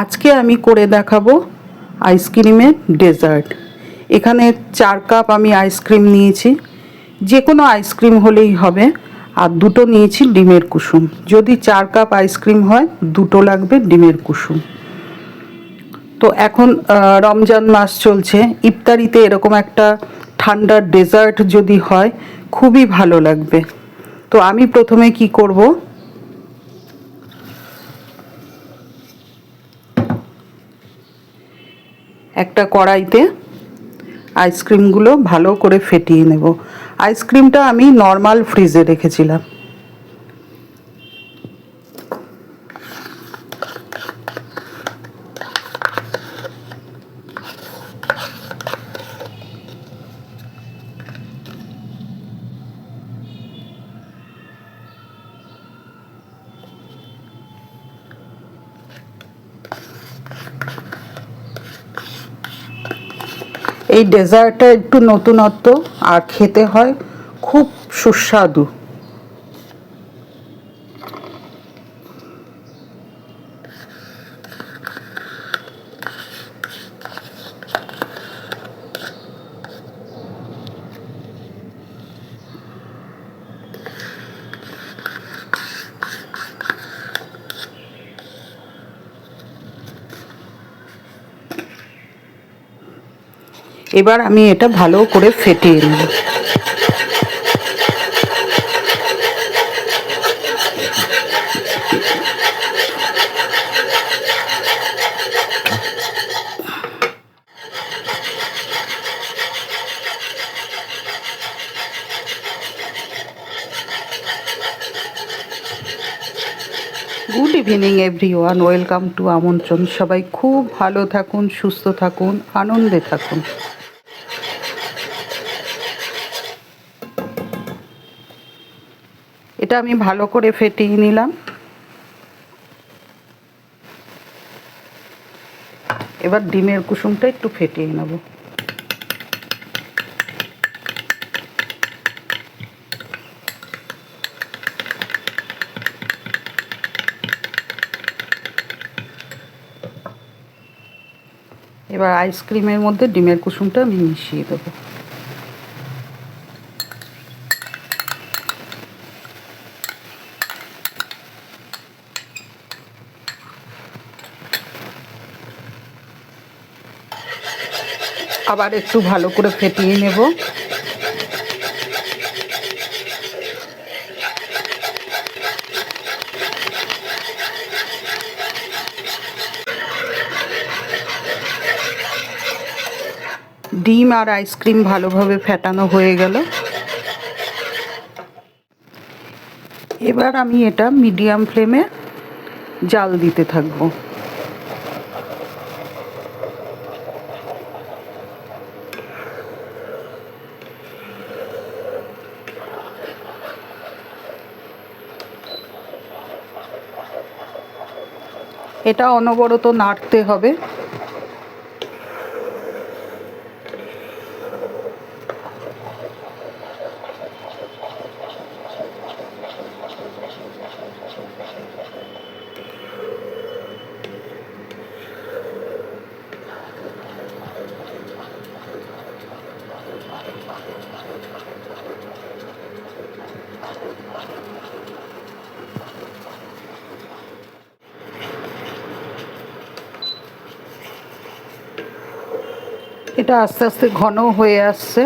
আজকে আমি করে দেখাবো আইসক্রিমের ডেজার্ট এখানে চার কাপ আমি আইসক্রিম নিয়েছি। যে কোনো আইসক্রিম হলেই হবে। আর দুটো নিয়েছি ডিমের কুসুম। যদি চার কাপ আইসক্রিম হয়, দুটো লাগবে ডিমের কুসুম। তো এখন রমজান মাস চলছে। ইফতারিতে এরকম একটা ঠান্ডার ডেজার্ট যদি হয়, খুবই ভালো লাগবে। তো আমি প্রথমে কি করব? একটা কড়াইতে আইসক্রিমগুলো ভালো করে ফেটিয়ে নেব। আইসক্রিমটা আমি নর্মাল ফ্রিজে রেখেছিলাম। এই ডেজার্টটা একটু নতুনত্ব আর খেতে হয় খুব সুস্বাদু। এবার আমি এটা ভালো করে ফেটিয়ে নেব। Good evening everyone welcome to আমন্ত্রণ সবাই খুব ভালো থাকুন, সুস্থ থাকুন, আনন্দে থাকুন। এটা আমি ভালো করে ফেটিয়ে নিলাম। এবার ডিমের কুসুমটা একটু ফেটিয়ে নেব। এবার আইসক্রিমের মধ্যে ডিমের কুসুমটা আমি মিশিয়ে দেবো। আবার একটু ভালো করে ফেটিয়ে নেব। ডিম আর আইসক্রিম ভালোভাবে ফেটানো হয়ে গেল। এবার আমি এটা মিডিয়াম ফ্লেমে জাল দিতে থাকব। এটা অনবরত নাড়তে হবে। এটা আস্তে আস্তে ঘন হয়ে আসছে।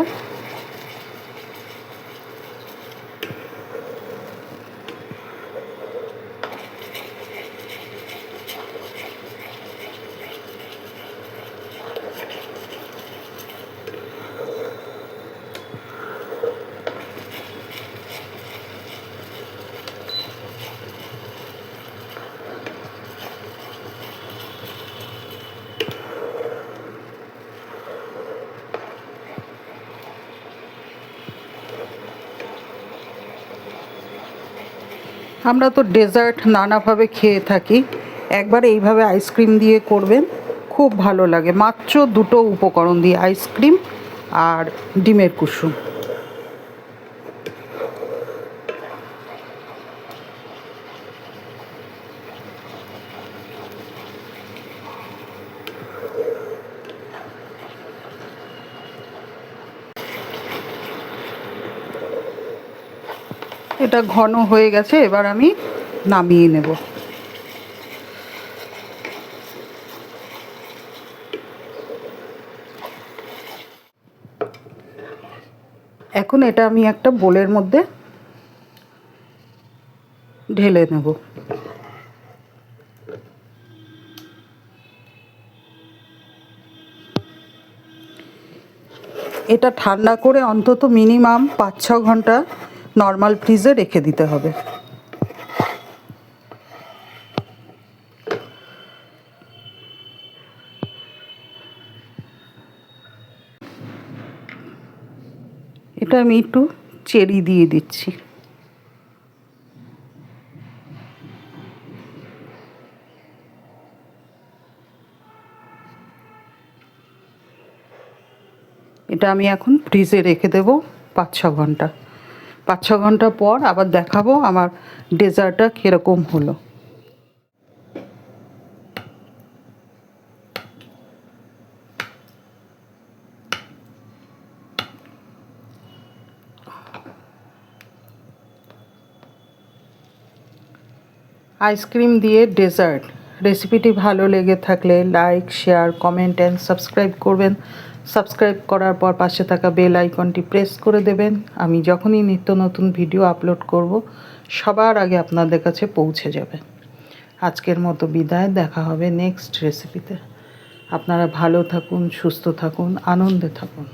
আমরা তো ডেজার্ট নানাভাবে খেয়ে থাকি। একবার এইভাবে আইসক্রিম দিয়ে করবেন, খুব ভালো লাগে। মাত্র দুটো উপকরণ দিয়ে আইসক্রিম আর ডিমের কুসুম। এটা ঘন হয়ে গেছে, এবার আমি নামিয়ে নেব। এখন এটা আমি একটা বোলের মধ্যে ঢেলে নেব। এটা ঠান্ডা করে অন্তত মিনিমাম পাঁচ ছ ঘণ্টা নর্মাল ফ্রিজে রেখে দিতে হবে। এটা আমি একটু চেরি দিয়ে দিচ্ছি। এটা আমি এখন ফ্রিজে রেখে দেবো পাঁচ ছ ঘণ্টা। পাঁচ ছ ঘণ্টা পর আবার দেখাবো আমার ডেজার্টটা কীরকম হলো। আইসক্রিম দিয়ে ডেজার্ট। রেসিপিটি ভালো লেগে থাকলে like, share, comment and subscribe করবেন। সাবস্ক্রাইব করার পর পাশে থাকা বেল আইকনটি প্রেস করে দেবেন। আমি যখনই নিত্য নতুন ভিডিও আপলোড করব, সবার আগে আপনাদের কাছে পৌঁছে যাবে। আজকের মতো বিদায়, দেখা হবে নেক্সট রেসিপিতে আপনারা ভালো থাকুন, সুস্থ থাকুন, আনন্দে থাকুন।